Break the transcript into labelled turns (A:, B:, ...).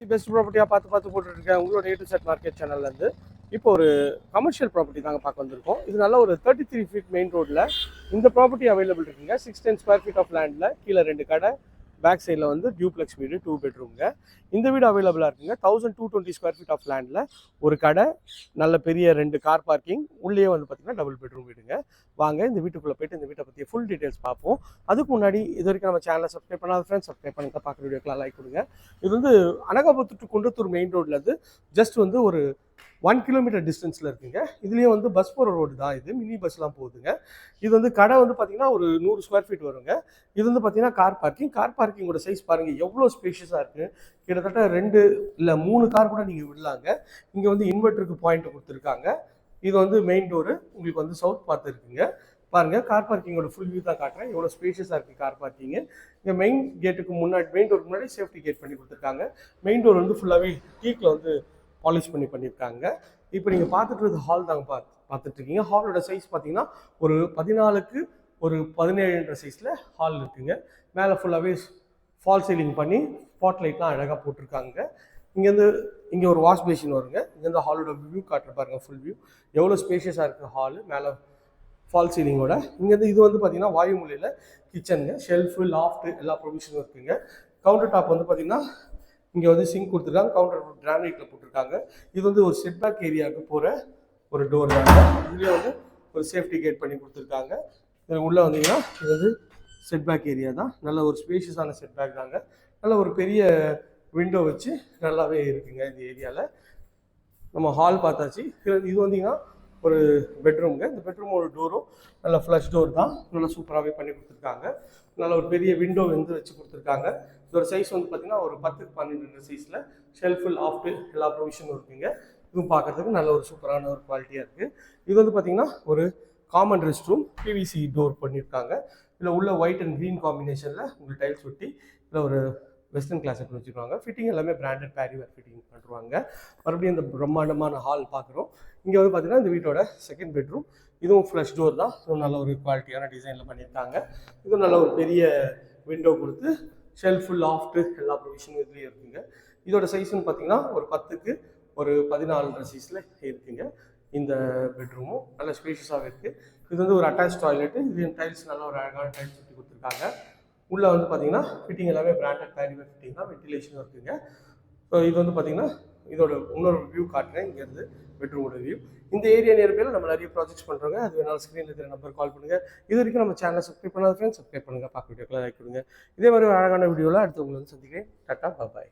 A: Best ப்ராப்பர்ட்டியாக பார்த்து பார்த்து போட்டுருக்கேன் உங்களோட ஏ டு செட் மார்க்கெட் சேனல்லேருந்து இப்போ ஒரு கமர்ஷியல் ப்ராப்பர்ட்டி தாங்க பார்க்க வந்திருக்கோம். இது நல்ல ஒரு தேர்ட்டி த்ரீ ஃபீட் மெயின் ரோட்டில் இந்த ப்ராப்பர்ட்டி அவைலபிள் இருக்குங்க. Six ten square feet of லேண்டில் கீழே ரெண்டு கடை பேக் சைடில் வந்து டியூப்ளெக்ஸ் வீடு டூ பெட்ரூம்ங்க இந்த வீடு அவைலபிளாக இருக்குங்க. Thousand two twenty square feet of லேண்டில் ஒரு கடை நல்ல பெரிய ரெண்டு கார் பார்க்கிங் உள்ளே வந்து பார்த்திங்கன்னா டபுள் பெட்ரூம் வீடுங்க. வாங்க இந்த வீட்டுக்குள்ளே போயிட்டு இந்த வீட்டை பற்றி ஃபுல் டீட்டெயில்ஸ் பார்ப்போம். அதுக்கு முன்னாடி இது வரைக்கும் நம்ம சேனலை சப்ஸ்கிரைப் பண்ணாத ஃப்ரெண்ட்ஸ் சப்ஸ்கிரைப் பண்ணுங்க. பார்க்குற வீடியோக்கெலாம் லைக் கொடுங்க. இது வந்து அனகாபுத்து டு குண்டத்தூர் மெயின் ரோட்லேருந்து ஜஸ்ட் வந்து ஒரு ஒன் கிலோமீட்டர் டிஸ்டன்ஸில் இருக்குங்க. இதுலேயும் வந்து பஸ் போகிற ரோடு தான் இது. மினி பஸ்லாம் போகுதுங்க. இது வந்து கடை வந்து பார்த்திங்கன்னா ஒரு நூறு ஸ்கொயர் ஃபீட் வருங்க. இது வந்து பார்த்தீங்கன்னா கார் பார்க்கிங் கார் பார்க்கிங்கோட சைஸ் பாருங்கள் எவ்வளோ ஸ்பேஷியஸாக இருக்குது கிட்டத்தட்ட ரெண்டு இல்லை மூணு கார் கூட நீங்கள் விடலாங்க. இங்கே வந்து இன்வெர்ட்டருக்கு பாயிண்ட் கொடுத்துருக்காங்க. இது வந்து மெயின் டோரு உங்களுக்கு வந்து சவுத் பார்த்து இருக்குங்க. பாருங்கள் கார் பார்க்கிங்கோட ஃபுல் வியூ தான் காட்டுறேன். எவ்வளோ ஸ்பேஷியஸாக இருக்குது கார் பார்க்கிங்கு இங்கே மெயின் கேட்டுக்கு முன்னாடி மெயின் டோருக்கு முன்னாடி சேஃப்டி கேட் பண்ணி கொடுத்துருக்காங்க. மெயின் டோர் வந்து ஃபுல்லாகவே டீக்கில் வந்து பாலிஷ் பண்ணி பண்ணியிருக்காங்க இப்போ நீங்கள் பார்த்துட்டு ஹால் தாங்க பார்த்து பார்த்துட்ருக்கீங்க ஹாலோட சைஸ் பார்த்தீங்கன்னா ஒரு பதினாலுக்கு ஒரு பதினேழுன்ற சைஸில் ஹால் இருக்குங்க. மேலே ஃபுல்லாகவே ஃபால் சீலிங் பண்ணி ஸ்பாட் லைட்லாம் அழகாக போட்டிருக்காங்க. இங்கேருந்து இங்கே ஒரு வாஷ் பேசின் வருங்க. இங்கேருந்து ஹாலோட வியூ காட்டுற பாருங்க ஃபுல் வியூ எவ்வளோ ஸ்பேஷியஸாக இருக்குது ஹாலு மேலே ஃபால் சீலிங்கோட இங்கேருந்து இது வந்து பார்த்தீங்கன்னா வாயுமொழியில் கிச்சனுங்க ஷெல்ஃபு லாஃப்ட்டு எல்லா ப்ரொவிஷனும் இருக்குங்க. கவுண்டர் டாப் வந்து பார்த்தீங்கன்னா இங்கே வந்து சிங்க் கொடுத்துருக்காங்க. கவுண்டர் கிரானைட்டில் போட்டிருக்காங்க. இது வந்து ஒரு செட்பேக் ஏரியாவுக்கு போகிற ஒரு டோர் தாங்க. இதுலேயே வந்து ஒரு சேஃப்டி கேட் பண்ணி கொடுத்துருக்காங்க. இதில் உள்ளே வந்தீங்கன்னா இது வந்து செட்பேக் ஏரியா தான். நல்ல ஒரு ஸ்பேஷியஸான செட்பேக் தாங்க. நல்ல ஒரு பெரிய விண்டோ வச்சு நல்லாவே இருக்குங்க இந்த ஏரியாவில் நம்ம ஹால் பார்த்தாச்சு. இது இது வந்தீங்கன்னா ஒரு பெட்ரூம்ங்க இந்த பெட்ரூமோட டோரும் நல்ல ஃப்ளஷ் டோர் தான். நல்லா சூப்பராகவே பண்ணி கொடுத்துருக்காங்க. நல்ல ஒரு பெரிய விண்டோ வந்து வச்சு கொடுத்துருக்காங்க. இதோட சைஸ் வந்து பார்த்தீங்கன்னா ஒரு பத்துக்கு பன்னெண்டு சைஸில் ஷெல்ஃபு லாஃப்ட்டு எல்லா ப்ரொவிஷனும் இருக்குங்க. இதுவும் பார்க்கறதுக்கு நல்ல ஒரு சூப்பரான ஒரு குவாலிட்டியாக இருக்குது இது வந்து பார்த்தீங்கன்னா ஒரு common rest room PVC door பண்ணியிருக்காங்க இதில் உள்ள ஒயிட் அண்ட் க்ரீன் காம்பினேஷனில் உங்களுக்கு டைல்ஸ் ஒட்டி இதில் ஒரு வெஸ்டர்ன் கிளாஸுக்கு வச்சுருவாங்க ஃபிட்டிங் எல்லாமே பிராண்டட் பேரிவேர் ஃபிட்டிங் பண்ணுவாங்க மறுபடியும் இந்த பிரம்மாண்டமான ஹால் பார்க்குறோம். இங்கே வந்து பார்த்தீங்கன்னா இந்த வீட்டோட செகண்ட் பெட்ரூம் இதுவும் ஃப்ளஷ் டோர் தான். இதுவும் நல்ல ஒரு குவாலிட்டியான டிசைனில் பண்ணியிருக்காங்க. இதுவும் நல்ல ஒரு பெரிய விண்டோ கொடுத்து ஷெல்ஃபு லாஃப்ட்டு எல்லா ப்ரொவிஷனும் இதுலேயும் இருக்குங்க. இதோட சைஸ்னு பார்த்தீங்கன்னா ஒரு பத்துக்கு ஒரு பதினாலுன்ற சைஸில் இருக்குங்க. இந்த பெட்ரூமும் நல்ல ஸ்பேஷியஸாக இருக்குது இது வந்து ஒரு அட்டாச் டாய்லெட்டு இது டைல்ஸ் நல்ல ஒரு அழகான டைல்ஸ் சுற்றி கொடுத்துருக்காங்க. உள்ளே வந்து பார்த்தீங்கன்னா ஃபிட்டிங் எல்லாமே பிராண்டட் பேரிவேர் ஃபிட்டிங் தான். வென்டிலேஷனும் இருக்குங்க ஸோ இது வந்து பார்த்தீங்கன்னா இதோட இன்னொரு வியூ காட்டுறேன். இங்கேருந்து பெட்ரூமோட வியூ இந்த ஏரியா நியர்பையில் நம்ம நிறைய ப்ராஜெக்ட்ஸ் பண்ணுறோங்க அது வேணாலும் ஸ்க்ரீனில் இருக்கிற நம்பர் கால் பண்ணுங்கள் இது வரைக்கும் நம்ம சேனலை சப்ஸ்கிரைப் பண்ணாத ஃப்ரெண்ட்ஸ் சப்ஸ்கிரைப் பண்ணுங்கள் பார்க்க வீடியோக்கெல்லாம் லைக் கொடுங்க. இதே மாதிரி அழகான வீடியோவில் அடுத்து உங்களை வந்து சந்திக்கிறேன். டாட்டா பாய்